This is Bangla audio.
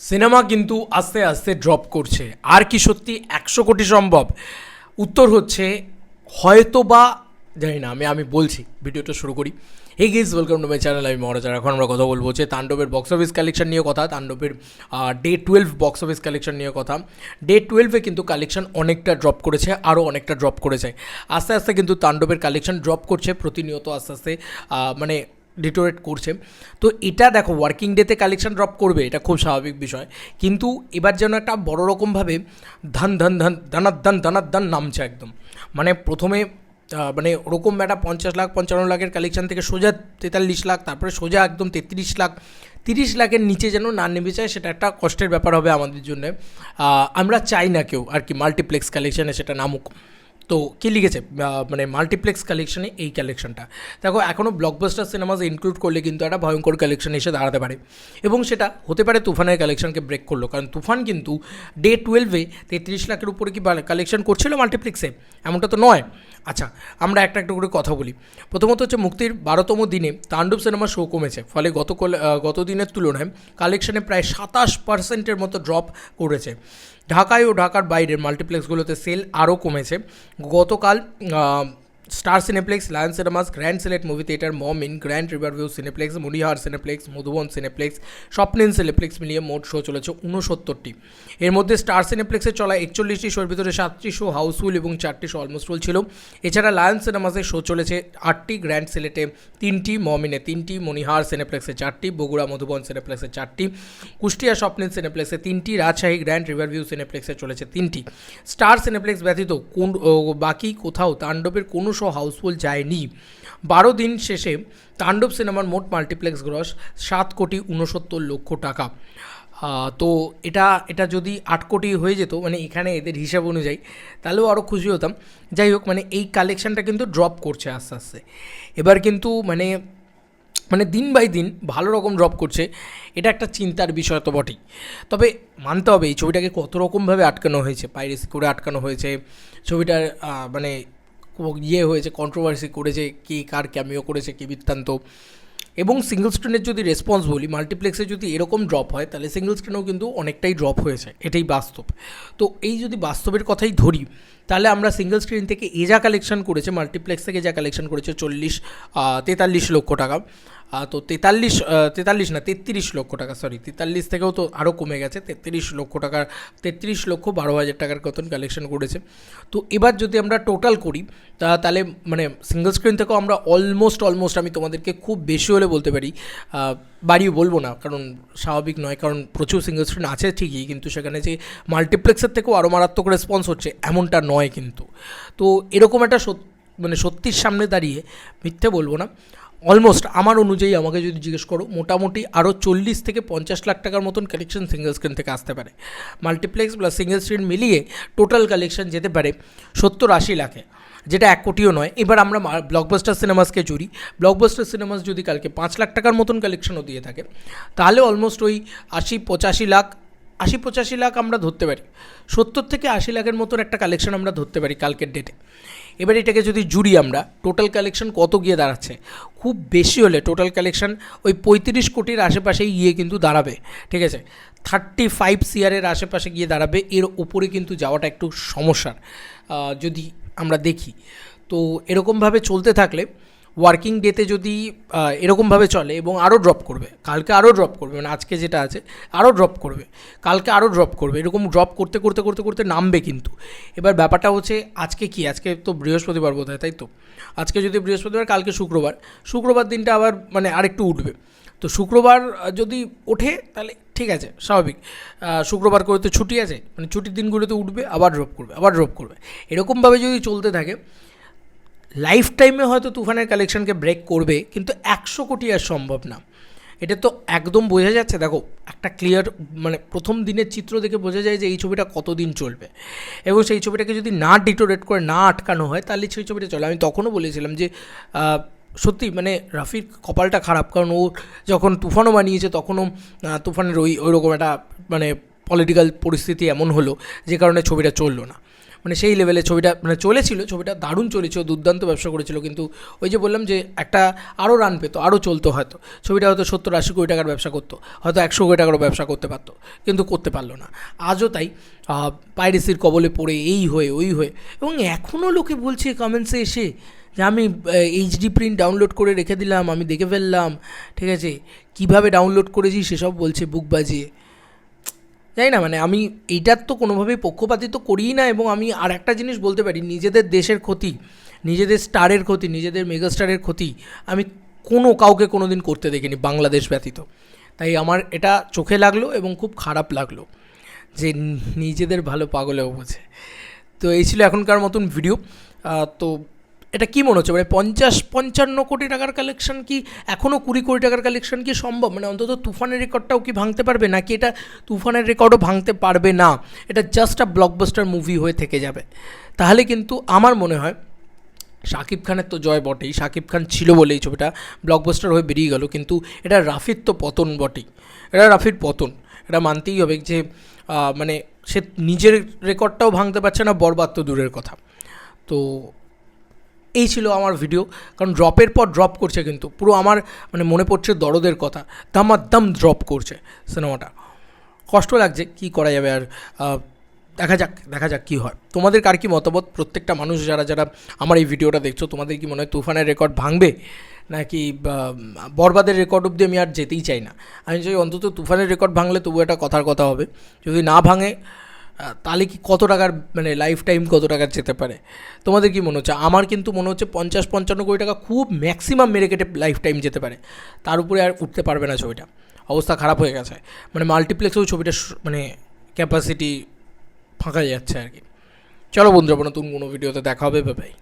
সিনেমা কিন্তু আস্তে আস্তে ড্রপ করছে। আর কি সত্যি একশো কোটি সম্ভব? উত্তর হচ্ছে হয়তো বা জানি না, আমি আমি বলছি, ভিডিওটা শুরু করি। এই guys welcome to my channel আমি মহারাজার এখন আমরা কথা বলব যে তাণ্ডবের বক্স অফিস কালেকশন নিয়ে কথা, তাণ্ডবের day twelve box office collection নিয়ে কথা। ডে টুয়েলভে কিন্তু কালেকশন অনেকটা ড্রপ করেছে আরও অনেকটা ড্রপ করেছে। আস্তে আস্তে কিন্তু তাণ্ডবের কালেকশন ড্রপ করছে, প্রতিনিয়ত আস্তে আস্তে মানে ডিটোরেট করছে। তো এটা দেখো ওয়ার্কিং ডেতে কালেকশন ড্রপ করবে, এটা খুব স্বাভাবিক বিষয়। কিন্তু এবার যেন একটা বড় রকমভাবে ধান ধান ধান দানার দান দানার দান নামছে একদম। মানে প্রথমে মানে ওরকম একটা পঞ্চাশ লাখ, পঞ্চান্ন লাখের কালেকশন থেকে সোজা তেতাল্লিশ লাখ, তারপরে সোজা একদম তেত্রিশ লাখ, তিরিশ লাখের নিচে যেন না নেমে যায়, সেটা একটা কষ্টের ব্যাপার হবে আমাদের জন্য। আমরা চাই না কেউ আর কি মাল্টিপ্লেক্স কালেকশানে সেটা নামুক। তো কী লিখেছে? মানে মাল্টিপ্লেক্স কালেকশনে এই কালেকশনটা দেখো এখনও ব্লকবাস্টার সিনেমাস ইনক্লুড করলে কিন্তু একটা ভয়ঙ্কর কালেকশন এসে দাঁড়াতে পারে। এবং সেটা হতে পারে তুফানের কালেকশনকে ব্রেক করল। কারণ তুফান কিন্তু ডে টুয়েলভে তেত্রিশ লাখের উপরে কি কালেকশন করছিল মাল্টিপ্লেক্সে এমনটা তো নয়। আচ্ছা আমরা একটা একটা করে কথা বলি। প্রথমত হচ্ছে মুক্তির বারোতম দিনে তাণ্ডব সিনেমা শো কমেছে। ফলে গত গত দিনের তুলনায় কালেকশনে প্রায় সাতাশ পার্সেন্টের মতো ড্রপ করেছে। ঢাকায় ও ঢাকার বাইরের মাল্টিপ্লেক্সগুলোতে সেল আরও কমেছে। গতকাল Star Cineplex Lion Cinemas Grand Sylhet movie theatre Momo Inn Grand Riverview Cineplex Monihar Cineplex Modhubon Cineplex স্বপ্নেন Cineplex মিলিয়ে মোট শো চলেছে উনসত্তরটি এর মধ্যে স্টার সিনেপ্লেক্সে চলা একচল্লিশটি শোর ভিতরে সাতটি শো হাউসফুল এবং চারটি শো অলমোস্ট ছিল। এছাড়া লায়ন সিনেমাসে শো চলেছে আটটি গ্র্যান্ড সিলেটে তিনটি মমিনে তিনটি মনিহার সিনেপ্লেক্সে চারটি, বগুড়া মধুবন সিনেপ্লেক্সে চারটি, কুষ্টিয়া স্বপ্নেন সিনেপ্লেক্সে তিনটি, রাজশাহী গ্র্যান্ড রিভারভিউ সিনেপ্লেক্সে চলেছে তিনটি। স্টার সিনেপ্লেক্স ব্যতীত কোন বাকি কোথাও তাণ্ডবের কোনো শো হাউসফুল যায়নি। বারো দিন শেষে তাণ্ডব সিনেমার মোট মাল্টিপ্লেক্স গ্রস সাত কোটি উনসত্তর লক্ষ টাকা। তো এটা এটা যদি আট কোটি হয়ে যেত মানে এখানে এদের হিসাব অনুযায়ী, তাহলেও আরও খুশি হতাম। যাই হোক মানে এই কালেকশনটা কিন্তু ড্রপ করছে আস্তে আস্তে। এবার কিন্তু মানে মানে দিন বাই দিন ভালো রকম ড্রপ করছে। এটা একটা চিন্তার বিষয় তো বটেই। তবে মানতে হবে, এই ছবিটাকে কত রকমভাবে আটকানো হয়েছে পাইরেসি করে আটকানো হয়েছে, ছবিটার মানে ইয়ে হয়েছে কন্ট্রোভার্সি করেছে, কে কার ক্যামিও করেছে, কে বৃত্তান্ত। এবং সিঙ্গল স্ক্রিনের যদি রেসপন্স বলি মাল্টিপ্লেক্সে যদি এরকম ড্রপ হয়, তাহলে সিঙ্গল স্ক্রিনেও কিন্তু অনেকটাই ড্রপ হয়েছে। এটাই বাস্তব। তো এই যদি বাস্তবের কথাই ধরি, তাহলে আমরা সিঙ্গল স্ক্রিন থেকে এ যা কালেকশন করেছে মাল্টিপ্লেক্স থেকে যা কালেকশন করেছে, চল্লিশ তেতাল্লিশ লক্ষ টাকা। তো তেতাল্লিশ তেতাল্লিশ না, তেত্রিশ লক্ষ টাকা সরি তেতাল্লিশ থেকেও তো আরও কমে গেছে, তেত্রিশ লক্ষ টাকার, তেত্রিশ লক্ষ বারো হাজার টাকার মতন কালেকশন করেছে। তো এবার যদি আমরা টোটাল করি, তা তাহলে মানে সিঙ্গল স্ক্রিন থেকেও আমরা অলমোস্ট অলমোস্ট আমি তোমাদেরকে খুব বেশি হলে বলতে পারি বাড়িও বলব না, কারণ স্বাভাবিক নয়, কারণ প্রচুর সিঙ্গল স্ক্রিন আছে ঠিকই, কিন্তু সেখানে যে মাল্টিপ্লেক্সের থেকেও আরও মারাত্মক রেসপন্স হচ্ছে, এমনটা নয় কিন্তু। তো এরকম একটা সত- মানে সত্যির সামনে দাঁড়িয়ে মিথ্যে বলব না। অলমোস্ট আমার অনুযায়ী আমাকে যদি জিজ্ঞেস করো, মোটামুটি আরও চল্লিশ থেকে পঞ্চাশ লাখ টাকার মতন কালেকশন সিঙ্গেল স্ক্রিন থেকে আসতে পারে। মাল্টিপ্লেক্স প্লাস সিঙ্গেল স্ক্রিন মিলিয়ে টোটাল কালেকশন যেতে পারে সত্তর আশি লাখে, যেটা এক কোটিও নয়। এবার আমরা ব্লকবাস্টার সিনেমাসকে জুড়ি। ব্লকবাস্টার সিনেমাস যদি কালকে পাঁচ লাখ টাকার মতন কালেকশনও দিয়ে থাকে, তাহলে অলমোস্ট ওই আশি পঁচাশি লাখ, আশি পঁচাশি লাখ আমরা ধরতে পারি। সত্তর থেকে আশি লাখের মতন একটা কালেকশন আমরা ধরতে পারি কালকের ডেটে এবার এটাকে যদি জুড়ি আমরা টোটাল কালেকশন কত গিয়ে দাঁড়াচ্ছে? খুব বেশি হলে টোটাল কালেকশন ওই পঁয়ত্রিশ কোটির আশেপাশেই গিয়ে কিন্তু দাঁড়াবে, ঠিক আছে? থার্টি ফাইভ সিয়ারের আশেপাশে গিয়ে দাঁড়াবে, এর ওপরে কিন্তু যাওয়াটা একটু সমস্যার। যদি আমরা দেখি, তো এরকমভাবে চলতে থাকলে ওয়ার্কিং ডেতে যদি এরকমভাবে চলে এবং আরও ড্রপ করবে, কালকে আরও ড্রপ করবে মানে আজকে যেটা আছে আরও ড্রপ করবে, কালকে আরও ড্রপ করবে, এরকম ড্রপ করতে করতে করতে করতে নামবে কিন্তু। এবার ব্যাপারটা হচ্ছে, আজকে কি? আজকে তো বৃহস্পতিবার বোধ হয় তাই তো? আজকে যদি বৃহস্পতিবার, কালকে শুক্রবার। শুক্রবার দিনটা আবার মানে আরেকটু উঠবে। তো শুক্রবার যদি ওঠে, তাহলে ঠিক আছে, স্বাভাবিক। শুক্রবার করে তো ছুটি আছে মানে ছুটির দিনগুলোতে উঠবে, আবার ড্রপ করবে, আবার ড্রপ করবে। এরকমভাবে যদি চলতে থাকে লাইফ টাইমে হয়তো তুফানের কালেকশনকে ব্রেক করবে, কিন্তু একশো কোটি আর সম্ভব না। এটা তো একদম বোঝা যাচ্ছে। দেখো, একটা ক্লিয়ার মানে প্রথম দিনের চিত্র দেখে বোঝা যায় যে এই ছবিটা কতদিন চলবে। এবং সেই ছবিটাকে যদি না ডিটোরেট করে, না আটকানো হয়, তাহলে সেই ছবিটা চলে। আমি তখনও বলেছিলাম যে সত্যি মানে রাফির কপালটা খারাপ। কারণ ও যখন তুফানও বানিয়েছে, তখনও তুফানের ওই ওই রকম একটা মানে পলিটিক্যাল পরিস্থিতি এমন হলো যে কারণে ছবিটা চলল না। মানে সেই লেভেলে ছবিটা মানে চলেছিল, ছবিটা দারুণ চলেছিল, দুর্দান্ত ব্যবসা করেছিল, কিন্তু ওই যে বললাম যে একটা আরও রান পেতো আরও চলতো হয়তো। ছবিটা হয়তো সত্তর আশি কোটি টাকার ব্যবসা করতো, হয়তো একশো কোটি টাকারও ব্যবসা করতে পারতো, কিন্তু করতে পারল না। আজও তাই পাইরেসির কবলে পড়ে, এই হয়ে, ওই হয়ে, এবং এখনও লোকে বলছে কমেন্টসে এসে যে আমি এইচডি প্রিন্ট ডাউনলোড করে রেখে দিলাম, আমি দেখে ফেললাম, ঠিক আছে? কীভাবে ডাউনলোড করেছি সেসব বলছে বুক বাজিয়ে। জানি না মানে আমি এইটার তো কোনোভাবেই পক্ষপাতিত্ব করিই না এবং আমি আর একটা জিনিস বলতে পারি, নিজেদের দেশের ক্ষতি, নিজেদের স্টারের ক্ষতি, নিজেদের মেগাস্টারের ক্ষতি আমি কোনো কাউকে কোনো দিন করতে দেখিনি বাংলাদেশ ব্যতীত। তাই আমার এটা চোখে লাগল এবং খুব খারাপ লাগল যে নিজেদের ভালো পাগলেও বোঝে। তো এই ছিল এখনকার মতন ভিডিও তো এটা কি মনে হচ্ছে? মানে পঞ্চাশ, পঞ্চান্ন কোটি টাকার কালেকশন কি এখনও কুড়ি কোটি টাকার কালেকশন কি সম্ভব? মানে অন্তত তুফানের রেকর্ডটাও কি ভাঙতে পারবে? নাকি এটা তুফানের রেকর্ডও ভাঙতে পারবে না? এটা জাস্ট আ ব্লকবাস্টার মুভি হয়ে থেকে যাবে। তাহলে কিন্তু আমার মনে হয়, শাকিব খানের তো জয় বটেই, শাকিব খান ছিল বলেই ছবিটা ব্লকবাস্টার হয়ে বেরিয়ে গেল, কিন্তু এটা রাফির তো পতন বটেই। এটা রাফির পতন। এটা মানতেই হবে যে মানে সে নিজের রেকর্ডটাও ভাঙতে পারছে না, বরবাদ তো দূরের কথা। তো এই ছিল আমার ভিডিও কারণ ড্রপের পর ড্রপ করছে কিন্তু, পুরো আমার মানে মনে পড়ছে দরদের কথা দামাদ্দাম ড্রপ করছে সিনেমাটা কষ্ট লাগছে, কি করা যাবে আর দেখা যাক দেখা যাক কী হয়। তোমাদের কার কি মতামত? প্রত্যেকটা মানুষ যারা যারা আমার এই ভিডিওটা দেখছ, তোমাদের কি মনে হয় তুফানের রেকর্ড ভাঙবে? নাকি বরবাদের রেকর্ড অবধি আমি আর যেতেই চাই না। আমি চাই অন্তত তুফানের রেকর্ড ভাঙলে তবু একটা কথার কথা হবে। যদি না ভাঙে তাহলে কি কত টাকার মানে লাইফ টাইম কত টাকার যেতে পারে? তোমাদের কি মনে হচ্ছে? আমার কিন্তু মনে হচ্ছে পঞ্চাশ, পঞ্চান্ন কোটি টাকা খুব ম্যাক্সিমাম মেরে কেটে লাইফ টাইম যেতে পারে। তার উপরে আর উঠতে পারবে না ছবিটা। অবস্থা খারাপ হয়ে গেছে। মানে মাল্টিপ্লেক্সেও ছবিটা মানে ক্যাপাসিটি ফাঁকা যাচ্ছে আর কি। চলো বন্ধুরা নতুন কোনো ভিডিওতে দেখা হবে বাই